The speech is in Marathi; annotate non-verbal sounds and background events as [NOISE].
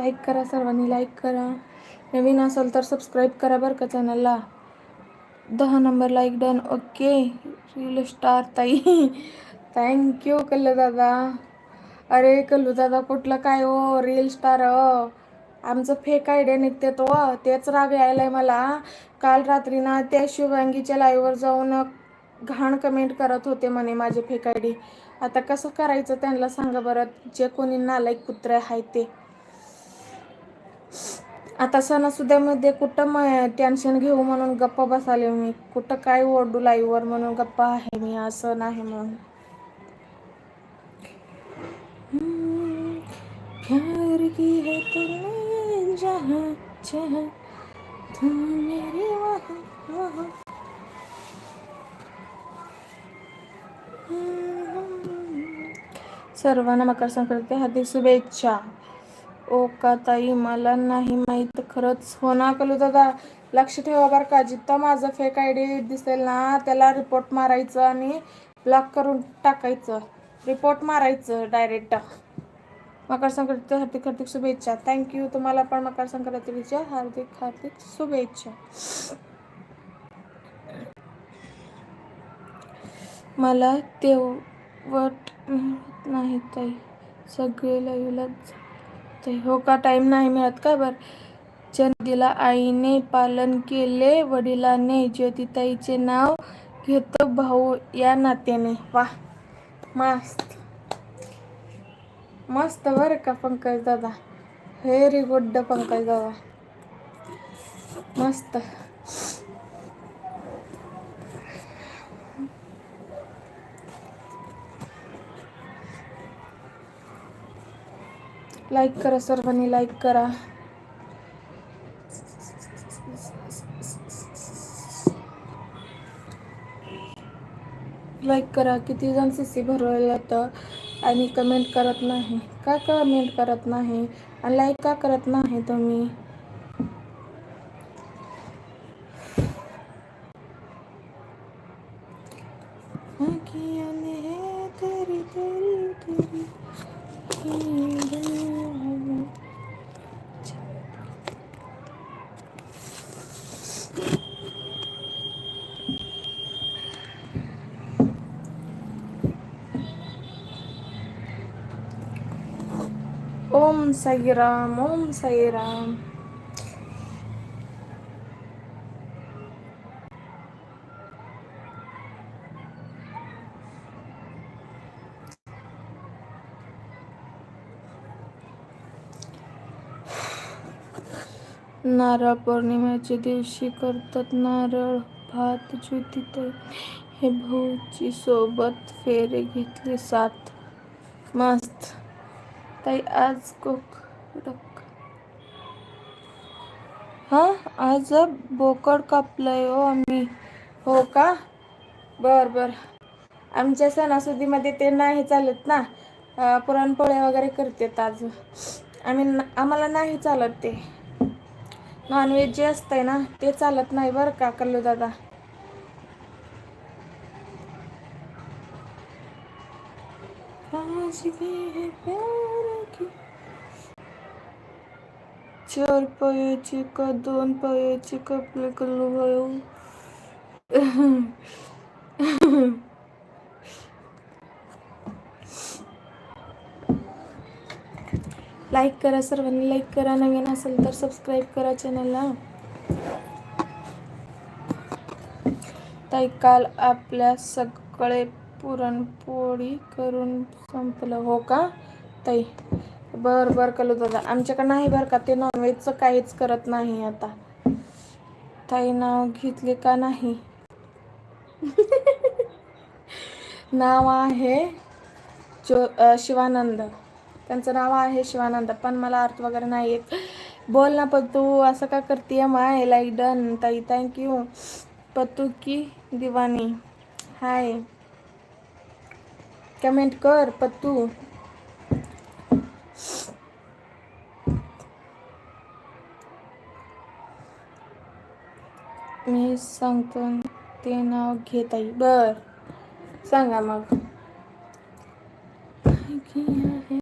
लाईक करा सर्वांनी लाईक करा. नवीन असेल तर सबस्क्राईब करा बरं का चॅनलला दहा number like done okay reel star ताई. [LAUGHS] थँक्यू कल्लू दादा. अरे कल्लू दादा कुठलं काय हो? रील स्टार हो. आमचं फेक आयडिया निघते तो. तेच राग यायला आहे मला. काल रात्री ना त्या शिवांगीच्या लाईव्हवर जाऊन घाण कमेंट करत होते म्हणे माझे फेक आयडी आता कसं करायचं त्यांना सांगा बरं. जे कोणी नालायक कुत्रे आहेत ते. आता सणासुद्यामध्ये कुठं मग टेन्शन घेऊ म्हणून गप्पा बसाले मी. कुठं काय ओरडू लाईवर म्हणून गप्पा आहे मी असं नाही म्हणून. प्यार की है तुमने जहाँ जहाँ तुम मेरे वहाँ वहाँ। सर्वांना मकर संक्रांती हार्दिक शुभेच्छा. ओ का ताई मला नाही माहीत. खरंच हो ना कलू दादा? लक्ष ठेवा बरं का जिथं माझं फेक आय डी दिसेल ना त्याला रिपोर्ट मारायचं आणि ब्लॉक करून टाकायचं. रिपोर्ट मारायचं डायरेक्ट मकर संक्रांती हार्दिक हार्दिक शुभेच्छा. थँक्यू तुम्हाला पण मकर संक्रांतीच्या हार्दिक हार्दिक शुभेच्छा. मला तेवट मिळत नाही ताई. सगळे लाईव्हलाच ते. हो का? टाईम नाही मिळत का बरं? चंदीला आईने पालन केले वडिलांनी ज्योतिताईचे नाव घेतो भाऊ या नात्याने. वा मस्त. मस्त बरं का पंकज दादा? व्हेरी गुड पंकज दादा. मस्त. लाईक करा सर्वांनी लाईक करा. लाईक करा किती जण सी सी भरवलं तर आणि कमेंट करत नाही. का कमेंट करत नाही? आणि लाईक का करत नाही तुम्ही? ओम साईराम ओम साईराम नारळ पौर्णिमेच्या दिवशी करतात नारळ, भात ज्योतिताई हे भाऊची सोबत फेरे घेतले सात मस्त. ताई आज कोकडक हा आज बोकड कापलंय हो आम्ही. हो का? बर बर. आमच्या सणासुदीमध्ये ते नाही चालत ना. पुरणपोळ्या वगैरे करतात आज. आम्ही आम्हाला नाही चालत ते. नॉनव्हेज जे असतंय ना ते चालत नाही बरं का कल्लू दादा? आज है प्यार चार पायाची का दोन पायाची कपडे कल्लू भाऊ लाईक करा सर्वांनी लाईक करा. नवीन असेल तर सबस्क्राईब करा चॅनलला ताई काल आपल्या सगळे पुरणपोळी करून संपलं हो का? ताई बर बर कलू दादा. आमच्याकडे नाही बरं का ते नॉनव्हेजचं काहीच करत नाही आता. ताई नाव घेतले का नाही? नाव आहे जो शिवानंद. त्यांचं नाव आहे शिवानंद पण मला अर्थ वगैरे नाही येत. बोल ना पत्तू असं का करते माय? लाईक डन ताई थँक्यू पत्तू की दिवानी. हाय कमेंट कर पत्तू. मी सांगतो ते नाव घेत आहे बर. सांगा मग.